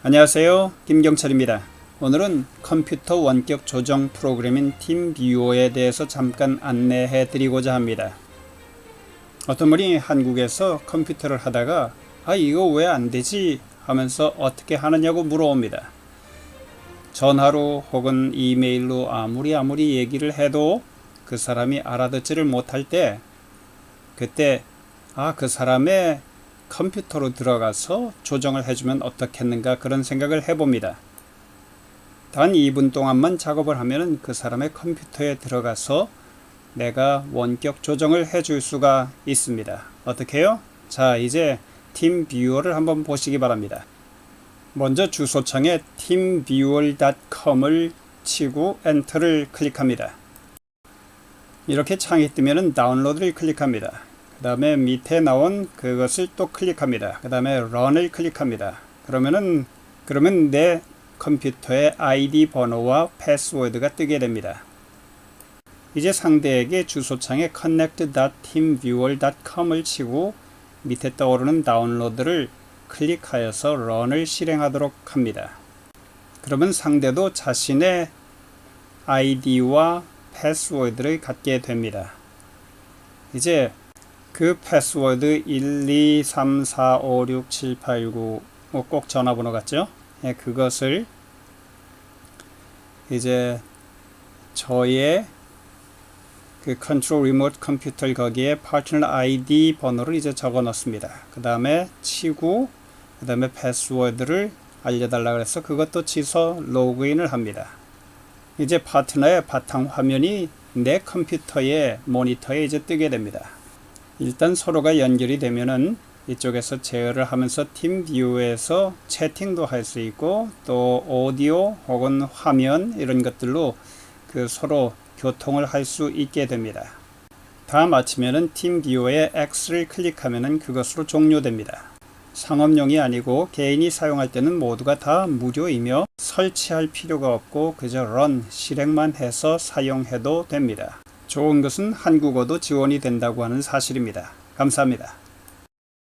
안녕하세요. 김경철입니다. 오늘은 컴퓨터 원격 조정 프로그램인 팀뷰어에 대해서 잠깐 안내해 드리고자 합니다. 어떤 분이 한국에서 컴퓨터를 하다가 아 이거 왜 안 되지 하면서 어떻게 하느냐고 물어옵니다. 전화로 혹은 이메일로 아무리 아무리 얘기를 해도 그 사람이 알아듣지를 못할 때 그때 아 그 사람의 컴퓨터로 들어가서 조정을 해주면 어떻겠는가 그런 생각을 해봅니다. 단 2분 동안만 작업을 하면 그 사람의 컴퓨터에 들어가서 내가 원격 조정을 해줄 수가 있습니다. 어떻게요? 자, 이제 팀 뷰어를 한번 보시기 바랍니다. 먼저 주소창에 teamviewer.com을 치고 엔터를 클릭합니다. 이렇게 창이 뜨면 다운로드를 클릭합니다. 그 다음에 밑에 나온 그것을 또 클릭합니다. 그 다음에 run을 클릭합니다. 그러면은 그러면 내 컴퓨터의 아이디 번호와 패스워드가 뜨게 됩니다. 이제 상대에게 주소창에 connect.teamviewer.com을 치고 밑에 떠오르는 다운로드를 클릭하여서 run을 실행하도록 합니다. 그러면 상대도 자신의 아이디와 패스워드를 갖게 됩니다. 이제 그 패스워드 1, 2, 3, 4, 5, 6, 7, 8, 9, 뭐꼭 전화번호 같죠? 예, 그것을 이제 저의 그 컨트롤 리모트 컴퓨터 거기에 파트너 아이디 번호를 이제 적어 넣습니다. 그 다음에 치고 그 다음에 패스워드를 알려달라 그래서 그것도 치서 로그인을 합니다. 이제 파트너의 바탕 화면이 내 컴퓨터의 모니터에 이제 뜨게 됩니다. 일단 서로가 연결이 되면은 이쪽에서 제어를 하면서 팀 뷰에서 채팅도 할 수 있고 또 오디오 혹은 화면 이런 것들로 그 서로 교통을 할 수 있게 됩니다. 다 마치면은 팀뷰어의 X를 클릭하면은 그것으로 종료됩니다. 상업용이 아니고 개인이 사용할 때는 모두가 다 무료이며 설치할 필요가 없고 그저 run 실행만 해서 사용해도 됩니다. 좋은 것은 한국어도 지원이 된다고 하는 사실입니다. 감사합니다.